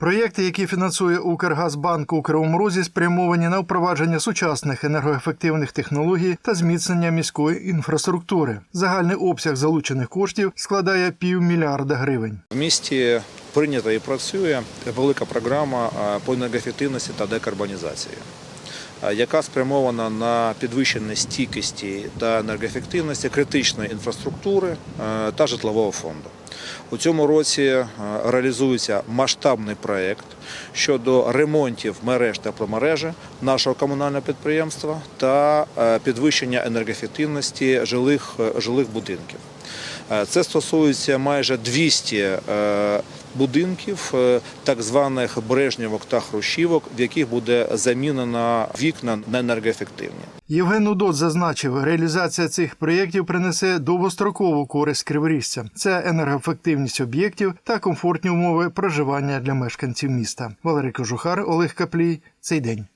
Проєкти, які фінансує Укргазбанк у Кривому Розі, спрямовані на впровадження сучасних енергоефективних технологій та зміцнення міської інфраструктури. Загальний обсяг залучених коштів складає півмільярда гривень. В місті прийнята і працює велика програма по енергоефективності та декарбонізації, яка спрямована на підвищення стійкості та енергоефективності критичної інфраструктури та житлового фонду. У цьому році реалізується масштабний проєкт щодо ремонтів мереж тепломережі нашого комунального підприємства та е, підвищення енергоефективності жилих, е, жилих будинків. Е, Це стосується майже 200 е, будинків, е, так званих брежнівок та хрущівок, в яких буде замінено вікна на енергоефективні. Євген Удот зазначив, реалізація цих проєктів принесе довгострокову користь криворіжцям. Це енергоефективність об'єктів та комфортні умови проживання для мешканців міста. Валерій Кожухар, Олег Каплій. Цей день.